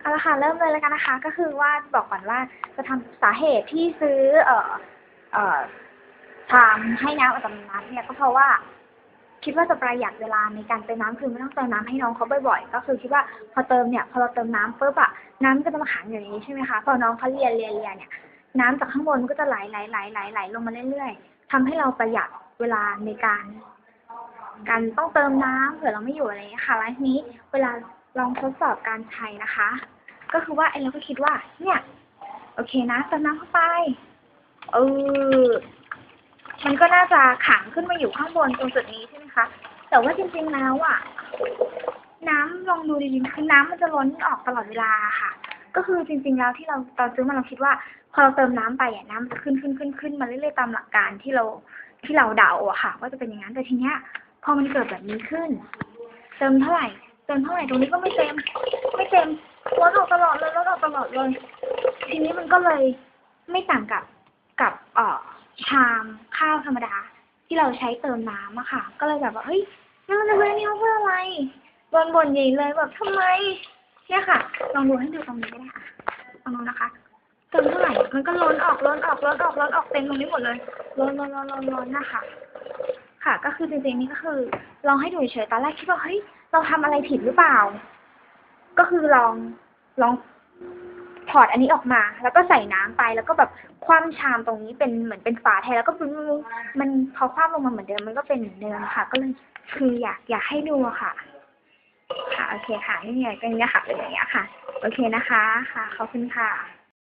เอาละค่ะเริ่มเลยแล้วกันนะคะ ก็คือว่าบอกก่อนว่าจะทำสาเหตุที่ซื้อ เอ่อ เอ่อชามให้น้ำอัตโนมัติเนี่ยก็เพราะว่า คิดว่าจะประหยัดเวลาในการเติมน้ำคือไม่ต้องเติมน้ำให้น้องเขาบ่อยๆ ก็คือคิดว่าพอเติมเนี่ย พอเราเติมน้ำปุ๊บอะน้ำก็จะมาขังอยู่ในนี้ใช่ไหมคะพอน้องเขาเรียนเรียนเรียนเนี่ย น้ำจากข้างบนก็จะไหลไหลไหลไหลไหลลงมาเรื่อยๆทำให้เราประหยัดเวลาในการการต้องเติมน้ำเผื่อเราไม่อยู่อะไรอย่างเงี้ยค่ะแล้วทีนี้เวลา ลองทดสอบการใช้นะคะ ก็คือว่าไอ้เราก็คิดว่า เนี่ย โอเคนะเติมน้ำเข้าไปเออมันก็น่าจะขังขึ้นมาอยู่ข้างบนตรงจุดนี้ใช่ไหมคะ แต่ว่าจริงๆแล้วอะ น้ำลองดูดีๆคือน้ำมันจะล้นออกตลอดเวลาค่ะ ก็คือจริง ๆ แล้วที่เราตอนซื้อมาเราคิดว่า พอเราเติมน้ำไปอะน้ำจะขึ้นขึ้นขึ้นขึ้นมาเรื่อยๆตามหลักการที่เราที่เราเดาอะค่ะ ว่าจะเป็นอย่างนั้นแต่ทีเนี้ย พอมันเกิดแบบนี้ขึ้น เติมเท่าไหร่ เติมเท่าไหร่ตรงนี้ก็ไม่เต็ม ไม่เต็มลดออกตลอดเลยลดออกตลอดเลย ทีนี้มันก็เลยไม่ต่างกับกับเอ่อชามข้าวธรรมดา ที่เราใช้เติมน้ำอะค่ะ ก็เลยแบบว่าเฮ้ยแล้วเราจะเว้นนี้เพื่ออะไรบนบนใหญ่เลยแบบทำไม เนี่ยค่ะ ลองดูให้ดูตรงนี้ก็ได้ค่ะลองดูนะคะเติมเท่าไหร่มันก็ล้นออกล้นออกล้นออกล้นออกเต็มตรงนี้หมดเลยล้นล้นล้นล้นล้นนะคะ ค่ะ ก็คือจริงๆนี่ก็คือลองให้ดูเฉยๆตอนแรกคิดว่าเฮ้ยเราทำอะไรผิดหรือเปล่า ก็คือลองลองถอดอันนี้ออกมา แล้วก็ใส่น้ำไปแล้วก็แบบคว่ำชามตรงนี้เป็นเหมือนเป็นฝาแทนแล้วก็มันพอคว่ำลงมาเหมือนเดิมมันก็เป็นเหมือนเดิมค่ะ ก็เลยคืออยากอยากให้ดูอะค่ะ ค่ะโอเคค่ะนี่ไงก็อย่างเงี้ยค่ะเป็นอย่างเงี้ยค่ะ โอเคนะคะ ค่ะขอบคุณค่ะ